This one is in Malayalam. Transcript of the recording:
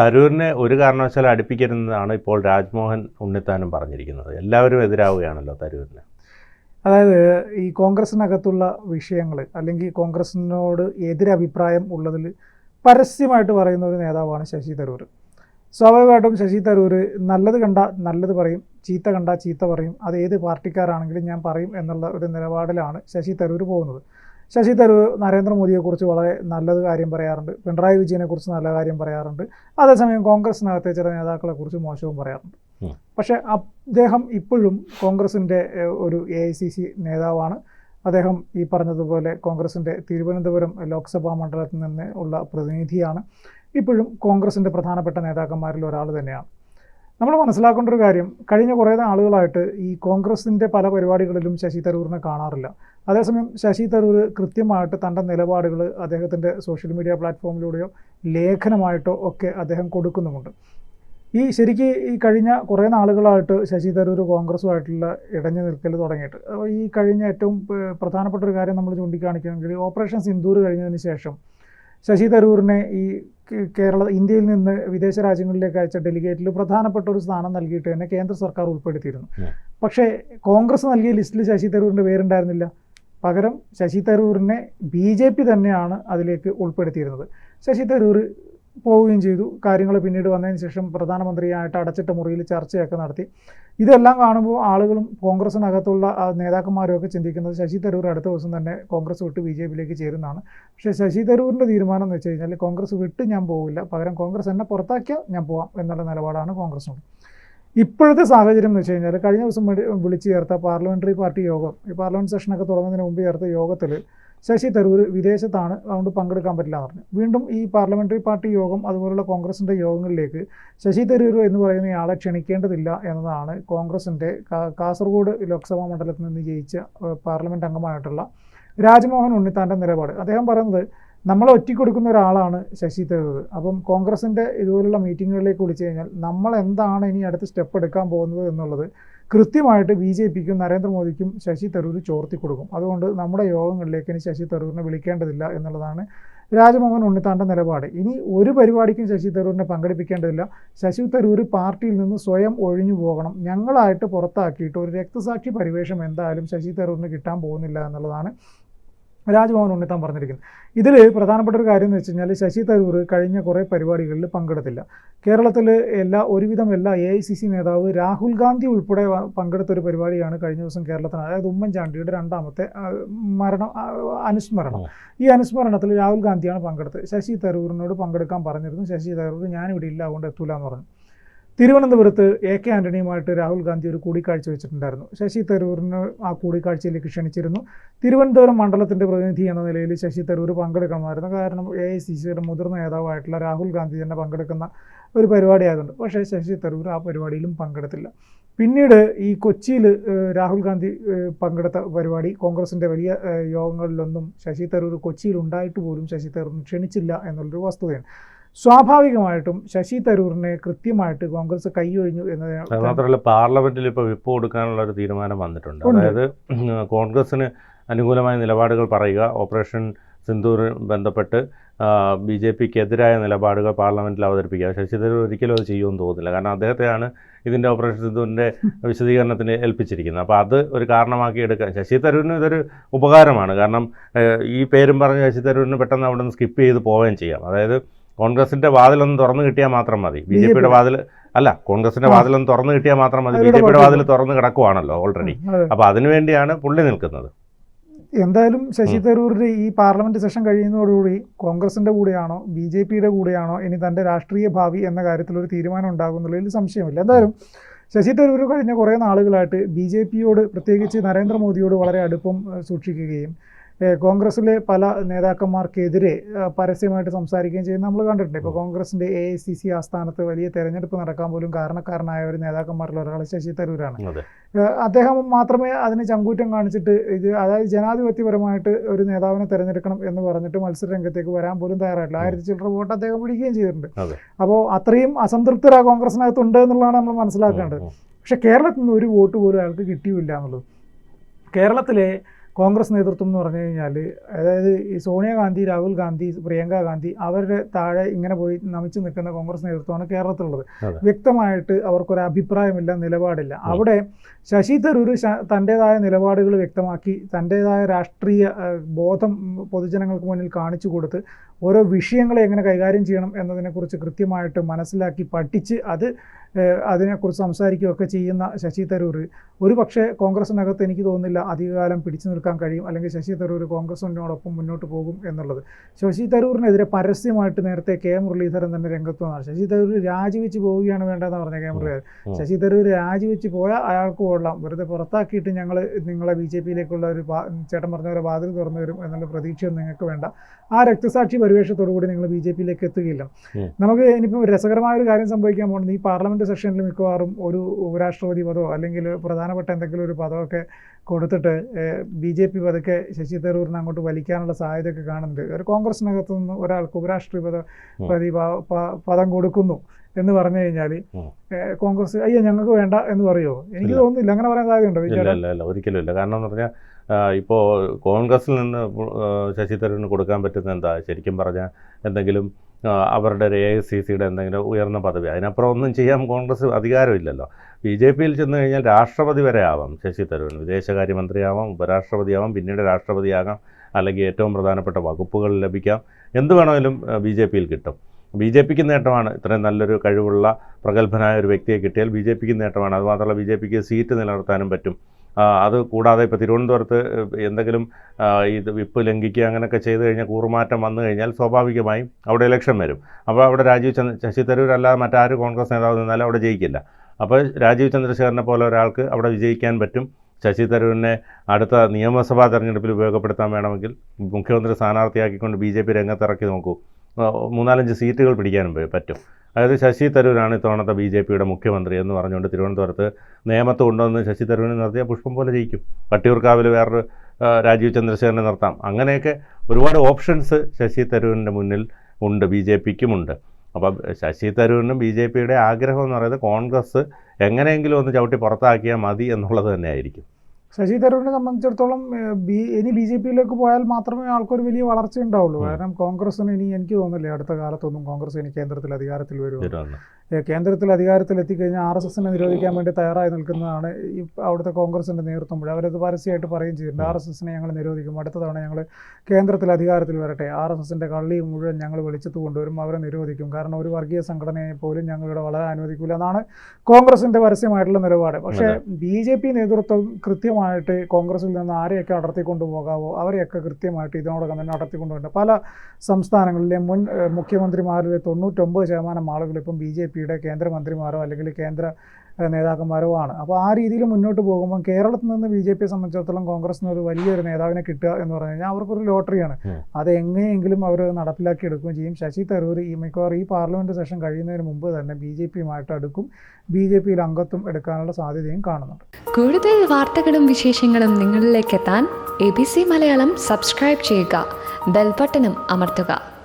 തരൂരിനെ ഒരു കാരണവശാലും അടുപ്പിക്കരുതെന്നാണ് ഇപ്പോൾ രാജ്മോഹൻ ഉണ്ണിത്താനും പറഞ്ഞിരിക്കുന്നത്. എല്ലാവരും എതിരാവുകയാണല്ലോ തരൂരിന്. അതായത് ഈ കോൺഗ്രസിനകത്തുള്ള വിഷയങ്ങൾ അല്ലെങ്കിൽ കോൺഗ്രസിനോട് എതിരഭിപ്രായം ഉള്ളതിൽ പരസ്യമായിട്ട് പറയുന്ന ഒരു നേതാവാണ് ശശി തരൂർ സ്വാഭാവികമായിട്ടും ശശി തരൂർ നല്ലത് കണ്ട നല്ലത് പറയും ചീത്ത കണ്ട ചീത്ത പറയും അത് ഏത് പാർട്ടിക്കാരാണെങ്കിലും ഞാൻ പറയും എന്നുള്ള ഒരു നിലപാടിലാണ് ശശി തരൂർ പോകുന്നത്. ശശി തരൂർ നരേന്ദ്രമോദിയെക്കുറിച്ച് വളരെ നല്ലത് കാര്യം പറയാറുണ്ട്. പിണറായി വിജയനെക്കുറിച്ച് നല്ല കാര്യം പറയാറുണ്ട്. അതേസമയം കോൺഗ്രസിനകത്തെ ചില നേതാക്കളെക്കുറിച്ച് മോശവും പറയാറുണ്ട്. പക്ഷെ പക്ഷേ അദ്ദേഹം ഇപ്പോഴും കോൺഗ്രസിന്റെ ഒരു എ ഐ സി സി നേതാവാണ്. അദ്ദേഹം ഈ പറഞ്ഞതുപോലെ കോൺഗ്രസിന്റെ തിരുവനന്തപുരം ലോക്സഭാ മണ്ഡലത്തിൽ നിന്ന് ഉള്ള പ്രതിനിധിയാണ്. ഇപ്പോഴും കോൺഗ്രസിന്റെ പ്രധാനപ്പെട്ട നേതാക്കന്മാരിൽ ഒരാൾ തന്നെയാണ്. നമ്മൾ മനസ്സിലാക്കേണ്ട ഒരു കാര്യം കഴിഞ്ഞ കുറേ നാളുകളായിട്ട് ഈ കോൺഗ്രസിന്റെ പല പരിപാടികളിലും ശശി തരൂരിനെ കാണാറില്ല. അതേസമയം ശശി തരൂർ കൃത്യമായിട്ട് തന്റെ നിലപാടുകൾ അദ്ദേഹത്തിന്റെ സോഷ്യൽ മീഡിയ പ്ലാറ്റ്ഫോമിലൂടെയോ ലേഖനമായിട്ടോ ഒക്കെ അദ്ദേഹം കൊടുക്കുന്നുമുണ്ട്. ഈ ശരിക്ക് ഈ കഴിഞ്ഞ കുറേ നാളുകളായിട്ട് ശശി തരൂർ കോൺഗ്രസുമായിട്ടുള്ള ഇടഞ്ഞു നിൽക്കൽ തുടങ്ങിയിട്ട് അപ്പോൾ ഈ കഴിഞ്ഞ ഏറ്റവും പ്രധാനപ്പെട്ട ഒരു കാര്യം നമ്മൾ ചൂണ്ടിക്കാണിക്കുകയാണെങ്കിൽ ഓപ്പറേഷൻ സിന്ദൂർ കഴിഞ്ഞതിന് ശേഷം ശശി തരൂരിനെ ഈ കേരള ഇന്ത്യയിൽ നിന്ന് വിദേശ രാജ്യങ്ങളിലേക്ക് അയച്ച ഡെലിഗേറ്റിൽ പ്രധാനപ്പെട്ട ഒരു സ്ഥാനം നൽകിയിട്ട് തന്നെ കേന്ദ്ര സർക്കാർ ഉൾപ്പെടുത്തിയിരുന്നു. പക്ഷേ കോൺഗ്രസ് നൽകിയ ലിസ്റ്റിൽ ശശി തരൂരിന്റെ പേരുണ്ടായിരുന്നില്ല. പകരം ശശി തരൂരിനെ ബി ജെ പി തന്നെയാണ് അതിലേക്ക് ഉൾപ്പെടുത്തിയിരുന്നത്. ശശി തരൂർ പോവുകയും ചെയ്തു. കാര്യങ്ങൾ പിന്നീട് വന്നതിന് ശേഷം പ്രധാനമന്ത്രിയായിട്ട് അടച്ചിട്ട മുറിയിൽ ചർച്ചയൊക്കെ നടത്തി. ഇതെല്ലാം കാണുമ്പോൾ ആളുകളും കോൺഗ്രസിനകത്തുള്ള ആ നേതാക്കന്മാരും ഒക്കെ ചിന്തിക്കുന്നത് ശശി തരൂർ അടുത്ത ദിവസം തന്നെ കോൺഗ്രസ് വിട്ട് ബി ജെ പിയിലേക്ക് ചേരുന്നതാണ്. പക്ഷേ ശശി തരൂരിന്റെ തീരുമാനം എന്ന് വെച്ച് കഴിഞ്ഞാൽ കോൺഗ്രസ് വിട്ട് ഞാൻ പോവില്ല. പകരം കോൺഗ്രസ് എന്നെ പുറത്താക്കിയാൽ ഞാൻ പോവാം എന്നുള്ള നിലപാടാണ് കോൺഗ്രസിനുള്ളത് ഇപ്പോഴത്തെ സാഹചര്യം എന്ന് വെച്ച് കഴിഞ്ഞാൽ കഴിഞ്ഞ ദിവസം വിളി- വിളിച്ചു ചേർത്ത പാർലമെന്ററി പാർട്ടി യോഗം ഈ പാർലമെന്റ് സെഷനൊക്കെ തുടങ്ങുന്നതിന് മുമ്പ് ചേർത്ത യോഗത്തിൽ ശശി തരൂർ വിദേശത്താണ് അതുകൊണ്ട് പങ്കെടുക്കാൻ പറ്റില്ല എന്ന് പറഞ്ഞു. വീണ്ടും ഈ പാർലമെന്ററി പാർട്ടി യോഗം അതുപോലുള്ള കോൺഗ്രസിന്റെ യോഗങ്ങളിലേക്ക് ശശി തരൂർ എന്ന് പറയുന്ന ആളെ ക്ഷണിക്കേണ്ടതില്ല എന്നതാണ് കോൺഗ്രസിന്റെ കാസർഗോഡ് ലോക്സഭാ മണ്ഡലത്തിൽ നിന്ന് ജയിച്ച പാർലമെന്റ് അംഗമായിട്ടുള്ള രാജ്മോഹൻ ഉണ്ണിത്താന്റെ നിലപാട്. അദ്ദേഹം പറയുന്നത് നമ്മളെ ഒറ്റിക്കൊടുക്കുന്ന ഒരാളാണ് ശശി തരൂർ അപ്പം കോൺഗ്രസിന്റെ ഇതുപോലുള്ള മീറ്റിങ്ങുകളിലേക്ക് വിളിച്ചു കഴിഞ്ഞാൽ നമ്മൾ എന്താണ് ഇനി അടുത്ത സ്റ്റെപ്പ് എടുക്കാൻ പോകുന്നത് എന്നുള്ളത് കൃത്യമായിട്ട് ബി ജെ പിക്കും നരേന്ദ്രമോദിക്കും ശശി തരൂർ ചോർത്തി കൊടുക്കും. അതുകൊണ്ട് നമ്മുടെ യോഗങ്ങളിലേക്ക് ഇനി ശശി തരൂരിനെ വിളിക്കേണ്ടതില്ല എന്നുള്ളതാണ് രാജമോഹൻ ഉണ്ണിത്താന്റെ നിലപാട്. ഇനി ഒരു പരിപാടിക്കും ശശി തരൂരിനെ പങ്കെടുപ്പിക്കേണ്ടതില്ല. ശശി തരൂർ പാർട്ടിയിൽ നിന്ന് സ്വയം ഒഴിഞ്ഞു പോകണം. ഞങ്ങളായിട്ട് പുറത്താക്കിയിട്ട് ഒരു രക്തസാക്ഷി പരിവേഷം എന്തായാലും ശശി തരൂരിന് കിട്ടാൻ പോകുന്നില്ല എന്നുള്ളതാണ് രാജ്ഭവൻ ഉണ്ണിത്താൻ പറഞ്ഞിരിക്കുന്നത് ഇതിൽ പ്രധാനപ്പെട്ട ഒരു കാര്യം എന്ന് വെച്ച് കഴിഞ്ഞാൽ ശശി തരൂർ കഴിഞ്ഞ കുറേ പരിപാടികളിൽ പങ്കെടുത്തില്ല. കേരളത്തിൽ എല്ലാ ഒരുവിധം എല്ലാ എ ഐ സി സി നേതാവ് രാഹുൽ ഗാന്ധി ഉൾപ്പെടെ പങ്കെടുത്ത ഒരു പരിപാടിയാണ് കഴിഞ്ഞ ദിവസം കേരളത്തിന് അതായത് ഉമ്മൻചാണ്ടിയുടെ രണ്ടാമത്തെ മരണം അനുസ്മരണം. ഈ അനുസ്മരണത്തിൽ രാഹുൽ ഗാന്ധിയാണ് പങ്കെടുത്തത്. ശശി തരൂറിനോട് പങ്കെടുക്കാൻ പറഞ്ഞിരുന്നു. ശശി തരൂർ ഞാനിവിടെ ഇല്ല അതുകൊണ്ട് എത്തൂല എന്ന് പറഞ്ഞു. തിരുവനന്തപുരത്ത് എ കെ ആന്റണിയുമായിട്ട് രാഹുൽ ഗാന്ധി ഒരു കൂടിക്കാഴ്ച വെച്ചിട്ടുണ്ടായിരുന്നു. ശശി തരൂരിന് ആ കൂടിക്കാഴ്ചയിലേക്ക് ക്ഷണിച്ചിരുന്നു. തിരുവനന്തപുരം മണ്ഡലത്തിന്റെ പ്രതിനിധി എന്ന നിലയിൽ ശശി തരൂർ പങ്കെടുക്കണമായിരുന്നു. കാരണം എ ഐ സി സിയുടെ മുതിർന്ന നേതാവായിട്ടുള്ള രാഹുൽ ഗാന്ധി തന്നെ പങ്കെടുക്കുന്ന ഒരു പരിപാടി ആയതുകൊണ്ട്. പക്ഷേ ശശി തരൂർ ആ പരിപാടിയിലും പങ്കെടുത്തില്ല. പിന്നീട് ഈ കൊച്ചിയിൽ രാഹുൽ ഗാന്ധി പങ്കെടുത്ത പരിപാടി കോൺഗ്രസിന്റെ വലിയ യോഗങ്ങളിലൊന്നും ശശി തരൂർ കൊച്ചിയിൽ ഉണ്ടായിട്ട് പോലും ശശി തരൂർ ക്ഷണിച്ചില്ല എന്നുള്ളൊരു വസ്തുതയാണ്. സ്വാഭാവികമായിട്ടും ശശി തരൂറിനെ കൃത്യമായിട്ട് കോൺഗ്രസ് കൈയൊഴിഞ്ഞു അത് എന്നത് മാത്രമല്ല പാർലമെന്റിൽ ഇപ്പോൾ വിപ്പ് കൊടുക്കാനുള്ള ഒരു തീരുമാനം വന്നിട്ടുണ്ട്. അതായത് കോൺഗ്രസിന് അനുകൂലമായ നിലപാടുകൾ പറയുക ഓപ്പറേഷൻ സിന്ദൂർ ബന്ധപ്പെട്ട് ബി ജെ പിക്ക് എതിരായ നിലപാടുകൾ പാർലമെന്റിൽ അവതരിപ്പിക്കുക. ശശി തരൂർ ഒരിക്കലും അത് ചെയ്യുമെന്ന് തോന്നുന്നില്ല. കാരണം അദ്ദേഹത്തെയാണ് ഇതിന്റെ ഓപ്പറേഷൻ സിന്ധുവിന്റെ വിശദീകരണത്തിന് ഏൽപ്പിച്ചിരിക്കുന്നത്. അപ്പോൾ അത് ഒരു കാരണമാക്കി എടുക്കാൻ ശശി തരൂരിന് ഇതൊരു ഉപകാരമാണ്. കാരണം ഈ പേരും പറഞ്ഞ് ശശി തരൂരിന് പെട്ടെന്ന് അവിടെ നിന്ന് സ്കിപ്പ് ചെയ്ത് പോവുകയും ചെയ്യാം. അതായത് കോൺഗ്രസിന്റെ വാതിലൊന്ന് തുറന്നു കിട്ടിയാൽ മാത്രം മതി. ബി ജെ പിയുടെ വാതിൽ അല്ല കോൺഗ്രസിന്റെ. വാതിലൊന്ന് തുറന്നു കിട്ടിയാൽ മാത്രം മതി. ബി ജെ പിയുടെ വാതിൽ തുറന്നു കിടക്കുവാണല്ലോ ഓൾറെഡി അപ്പോൾ അപ്പൊ അതിനുവേണ്ടിയാണ് പുള്ളി നിൽക്കുന്നത്. എന്തായാലും ശശി. തരൂരിന്റെ ഈ പാർലമെന്റ് സെഷൻ കഴിയുന്നതോടുകൂടി കോൺഗ്രസിന്റെ കൂടെയാണോ ബി ജെ പിയുടെ കൂടെയാണോ ഇനി തന്റെ രാഷ്ട്രീയ ഭാവി എന്ന കാര്യത്തിൽ ഒരു തീരുമാനം ഉണ്ടാകുന്നുള്ളതിൽ സംശയമില്ല. എന്തായാലും ശശി തരൂർ കഴിഞ്ഞ കുറേ നാളുകളായിട്ട് ബി ജെ പിയോട് പ്രത്യേകിച്ച് നരേന്ദ്രമോദിയോട് വളരെ അടുപ്പം സൂക്ഷിക്കുകയും ഏഹ്, കോൺഗ്രസിലെ പല നേതാക്കന്മാർക്കെതിരെ പരസ്യമായിട്ട് സംസാരിക്കുകയും ചെയ്യുന്നത് നമ്മൾ കണ്ടിട്ടുണ്ട്. ഇപ്പോൾ കോൺഗ്രസിന്റെ എ ഐ സി സി ആസ്ഥാനത്ത് വലിയ തെരഞ്ഞെടുപ്പ് നടക്കാൻ പോലും കാരണക്കാരനായ ഒരു നേതാക്കന്മാരിൽ ഒരാൾ ശശി തരൂരാണ്. അദ്ദേഹം മാത്രമേ അതിന് ചങ്കൂറ്റം കാണിച്ചിട്ട് ഇത് അതായത് ജനാധിപത്യപരമായിട്ട് ഒരു നേതാവിനെ തിരഞ്ഞെടുക്കണം എന്ന് പറഞ്ഞിട്ട് മത്സര രംഗത്തേക്ക് വരാൻ പോലും തയ്യാറായിട്ടില്ല. ആയിരത്തി ചില്ലറ വോട്ട് അദ്ദേഹം പിടിക്കുകയും ചെയ്തിട്ടുണ്ട്. അപ്പോൾ അത്രയും അസംതൃപ്തര കോൺഗ്രസിനകത്തുണ്ട് എന്നുള്ളതാണ് നമ്മൾ മനസ്സിലാക്കേണ്ടത്. പക്ഷെ കേരളത്തിൽ നിന്ന് ഒരു വോട്ട് പോലും അയാൾക്ക് കിട്ടിയില്ല എന്നുള്ളത്. കേരളത്തിലെ കോൺഗ്രസ് നേതൃത്വം എന്ന് പറഞ്ഞു കഴിഞ്ഞാൽ അതായത് ഈ സോണിയാഗാന്ധി രാഹുൽ ഗാന്ധി പ്രിയങ്ക ഗാന്ധി അവരുടെ താഴെ ഇങ്ങനെ പോയി നമിച്ചു നിൽക്കുന്ന കോൺഗ്രസ് നേതൃത്വമാണ് കേരളത്തിലുള്ളത്. വ്യക്തമായിട്ട് അവർക്കൊരു അഭിപ്രായമില്ല നിലപാടില്ല. അവിടെ ശശി തരൂർ തന്റെതായ നിലപാടുകൾ വ്യക്തമാക്കി തന്റെതായ രാഷ്ട്രീയ ബോധം പൊതുജനങ്ങൾക്ക് മുന്നിൽ കാണിച്ചു കൊടുത്ത് ഓരോ വിഷയങ്ങളെ എങ്ങനെ കൈകാര്യം ചെയ്യണം എന്നതിനെക്കുറിച്ച് കൃത്യമായിട്ട് മനസ്സിലാക്കി പഠിച്ച് അത് അതിനെക്കുറിച്ച് സംസാരിക്കുകയൊക്കെ ചെയ്യുന്ന ശശി തരൂർ. ഒരു പക്ഷേ കോൺഗ്രസിനകത്ത് എനിക്ക് തോന്നുന്നില്ല അധികകാലം പിടിച്ചു നിൽക്കാൻ കഴിയും അല്ലെങ്കിൽ ശശി തരൂർ കോൺഗ്രസിനോടൊപ്പം മുന്നോട്ട് പോകും എന്നുള്ളത്. ശശി തരൂറിനെതിരെ പരസ്യമായിട്ട് നേരത്തെ കെ മുരളീധരൻ തന്നെ രംഗത്ത് വന്നാണ്. ശശി തരൂർ രാജിവെച്ച് പോവുകയാണ് വേണ്ടതെന്ന് പറഞ്ഞ കെ മുരളീധരൻ. ശശി തരൂർ രാജിവെച്ച് പോയാൽ അയാൾക്ക് കൊള്ളാം. വെറുതെ പുറത്താക്കിയിട്ട് ഞങ്ങൾ നിങ്ങളെ ബി ജെ പിയിലേക്കുള്ള ഒരു ചേട്ടൻ പറഞ്ഞ പോലെ വാതിൽ തുറന്നു വരും എന്നുള്ള പ്രതീക്ഷയൊന്നും നിങ്ങൾക്ക് വേണ്ട. ആ രക്തസാക്ഷി പരിവേഷത്തോടു കൂടി നിങ്ങൾ ബി ജെ പിയിലേക്ക് എത്തുകയില്ല. നമുക്ക് ഇനിയിപ്പോൾ രസകരമായ ഒരു കാര്യം സംഭവിക്കാൻ പോകുന്നത് ഈ പാർലമെന്റ് സെഷനിൽ മിക്കവാറും ഒരു ഉപരാഷ്ട്രപതി പദമോ അല്ലെങ്കിൽ പ്രധാനപ്പെട്ട എന്തെങ്കിലും ഒരു പദമൊക്കെ കൊടുത്തിട്ട് ബി ജെ പി പതുക്കെ ശശി തരൂരിനെ അങ്ങോട്ട് വലിക്കാനുള്ള സാധ്യതയൊക്കെ കാണുന്നുണ്ട്. ഒരു കോൺഗ്രസിനകത്തു നിന്ന് ഒരാൾക്ക് ഉപരാഷ്ട്രപതി പദ കൊടുക്കുന്നു എന്ന് പറഞ്ഞു കഴിഞ്ഞാൽ കോൺഗ്രസ് അയ്യോ ഞങ്ങൾക്ക് വേണ്ട എന്ന് പറയുമോ എനിക്ക് തോന്നുന്നില്ല. അങ്ങനെ പറയാൻ സാധ്യതയുണ്ടോ ഇല്ല ഒരിക്കലും ഇല്ല. കാരണം എന്ന് പറഞ്ഞാൽ ഇപ്പോൾ കോൺഗ്രസിൽ നിന്ന് ശശി തരൂരിന് കൊടുക്കാൻ പറ്റുന്ന എന്താ? ശരിക്കും പറഞ്ഞാൽ എന്തെങ്കിലും അവരുടെ ഒരു എ സി സിയുടെ എന്തെങ്കിലും ഉയർന്ന പദവി. അതിനപ്പുറം ഒന്നും ചെയ്യാൻ കോൺഗ്രസ് അധികാരമില്ലല്ലോ. ബി ജെ പിയിൽ ചെന്ന് കഴിഞ്ഞാൽ രാഷ്ട്രപതി വരെ ആവാം ശശി തരൂർ വിദേശകാര്യമന്ത്രിയാവാം ഉപരാഷ്ട്രപതിയാവാം പിന്നീട് രാഷ്ട്രപതിയാകാം അല്ലെങ്കിൽ ഏറ്റവും പ്രധാനപ്പെട്ട വകുപ്പുകൾ ലഭിക്കാം. എന്ത് വേണമെങ്കിലും ബി ജെ പിയിൽ കിട്ടും. ബി ജെ പിക്ക് നേട്ടമാണ് ഇത്രയും നല്ലൊരു കഴിവുള്ള പ്രഗത്ഭനായ ഒരു വ്യക്തിയെ കിട്ടിയാൽ ബി ജെ പിക്ക് നേട്ടമാണ്. അതുമാത്രമല്ല ബി ജെ പിക്ക് സീറ്റ് നിലനിർത്താനും പറ്റും. അത് കൂടാതെ ഇപ്പോൾ തിരുവനന്തപുരത്ത് എന്തെങ്കിലും ഇത് വിപ്പ് ലംഘിക്കുക അങ്ങനെയൊക്കെ ചെയ്തു കഴിഞ്ഞാൽ കൂറുമാറ്റം വന്നു കഴിഞ്ഞാൽ സ്വാഭാവികമായും അവിടെ ഇലക്ഷൻ വരും. അപ്പോൾ അവിടെ രാജീവ് ചന്ദ്ര ശശി തരൂർ അല്ലാതെ മറ്റാര് കോൺഗ്രസ് നേതാവ് നിന്നാലും അവിടെ ജയിക്കില്ല. അപ്പോൾ രാജീവ് ചന്ദ്രശേഖരനെ പോലെ ഒരാൾക്ക് അവിടെ വിജയിക്കാൻ പറ്റും. ശശി തരൂരിനെ അടുത്ത നിയമസഭാ തെരഞ്ഞെടുപ്പിൽ ഉപയോഗപ്പെടുത്താൻ വേണമെങ്കിൽ മുഖ്യമന്ത്രി സ്ഥാനാർത്ഥിയാക്കിക്കൊണ്ട് ബി ജെ പി രംഗത്തിറക്കി നോക്കൂ. മൂന്നാലഞ്ച് സീറ്റുകൾ പിടിക്കാനും പറ്റും. അതായത് ശശി തരൂരാണ് ഇത്തവണത്തെ ബി ജെ പിയുടെ മുഖ്യമന്ത്രി എന്ന് പറഞ്ഞുകൊണ്ട് തിരുവനന്തപുരത്ത് നേമത്ത് കൊണ്ടുവന്ന് ശശി തരൂരിനെ നിർത്തിയാൽ പുഷ്പം പോലെ ജയിക്കും. വട്ടിയൂർക്കാവിൽ വേറൊരു രാജീവ് ചന്ദ്രശേഖരനെ നിർത്താം. അങ്ങനെയൊക്കെ ഒരുപാട് ഓപ്ഷൻസ് ശശി തരൂരിന്റെ മുന്നിൽ ഉണ്ട് ബി ജെ പിക്കുമുണ്ട്. അപ്പം ശശി തരൂരിനും ബി ജെ പിയുടെ ആഗ്രഹം എന്ന് പറയുന്നത് കോൺഗ്രസ് എങ്ങനെയെങ്കിലും ഒന്ന് ചവിട്ടി പുറത്താക്കിയാൽ മതി എന്നുള്ളത് തന്നെയായിരിക്കും. ശശി തരൂരിനെ സംബന്ധിച്ചിടത്തോളം ബി ഇനി ബി ജെ പിയിലേക്ക് പോയാൽ മാത്രമേ ആൾക്കൊരു വലിയ വളർച്ച ഉണ്ടാവുള്ളൂ. കാരണം കോൺഗ്രസിന് ഇനി എനിക്ക് തോന്നുന്നില്ല അടുത്ത കാലത്തൊന്നും കോൺഗ്രസ് ഇനി കേന്ദ്രത്തിൽ അധികാരത്തിൽ വരുമോ? കേന്ദ്രത്തിൽ അധികാരത്തിൽ എത്തിക്കഴിഞ്ഞാൽ ആർ എസ് എസിനെ നിരോധിക്കാൻ വേണ്ടി തയ്യാറായി നിൽക്കുന്നതാണ് ഈ അവിടുത്തെ കോൺഗ്രസിന്റെ നേതൃത്വം. മുഴുവൻ അവരത് പരസ്യമായിട്ട് പറയുകയും ചെയ്തിട്ടുണ്ട് ആർ എസ് എസിനെ ഞങ്ങൾ നിരോധിക്കും. അടുത്ത തവണ ഞങ്ങൾ കേന്ദ്രത്തിൽ അധികാരത്തിൽ വരട്ടെ. ആർ എസ് എസിന്റെ കള്ളി മുഴുവൻ ഞങ്ങൾ വെളിച്ചത്ത് കൊണ്ടുവരും. അവരെ നിരോധിക്കും. കാരണം ഒരു വർഗീയ സംഘടനയെ പോലും ഞങ്ങളിവിടെ വളരെ അനുവദിക്കില്ല എന്നാണ് കോൺഗ്രസിന്റെ പരസ്യമായിട്ടുള്ള നിലപാട്. പക്ഷേ ബി ജെ പി നേതൃത്വം കൃത്യമായിട്ട് കോൺഗ്രസിൽ നിന്ന് ആരെയൊക്കെ അടർത്തിക്കൊണ്ടു പോകാവോ അവരെയൊക്കെ കൃത്യമായിട്ട് ഇതിനോടകം തന്നെ അടർത്തിക്കൊണ്ടുപോകുന്നുണ്ട് പല സംസ്ഥാനങ്ങളിലെ മുൻ മുഖ്യമന്ത്രിമാരിലെ തൊണ്ണൂറ്റൊമ്പത് ശതമാനം ആളുകൾ ഇപ്പം ബി ജെ പിയുടെ കേന്ദ്രമന്ത്രിമാരോ അല്ലെങ്കിൽ കേന്ദ്ര നേതാക്കന്മാരോ ആണ് അപ്പോൾ ആ രീതിയിൽ മുന്നോട്ട് പോകുമ്പോൾ കേരളത്തിൽ നിന്ന് ബി ജെ പിയെ സംബന്ധിച്ചിടത്തോളം കോൺഗ്രസിന് ഒരു വലിയൊരു നേതാവിനെ കിട്ടുക എന്ന് പറഞ്ഞു കഴിഞ്ഞാൽ അവർക്കൊരു ലോട്ടറിയാണ്. അത് എങ്ങനെയെങ്കിലും അവർ നടപ്പിലാക്കി എടുക്കുകയും ചെയ്യും. ശശി തരൂർ ഈ മിക്കവാറും ഈ പാർലമെന്റ് സെഷൻ കഴിയുന്നതിന് മുമ്പ് തന്നെ ബി ജെ പിയുമായിട്ട് അടുക്കും ബി ജെ പിയിൽ അംഗത്വം എടുക്കാനുള്ള സാധ്യതയും കാണുന്നുണ്ട്. കൂടുതൽ വാർത്തകളും വിശേഷങ്ങളും നിങ്ങളിലേക്ക് എത്താൻ A B C Malayalam subscribe ചെയ്യുക. ബെൽബട്ടനും അമർത്തുക.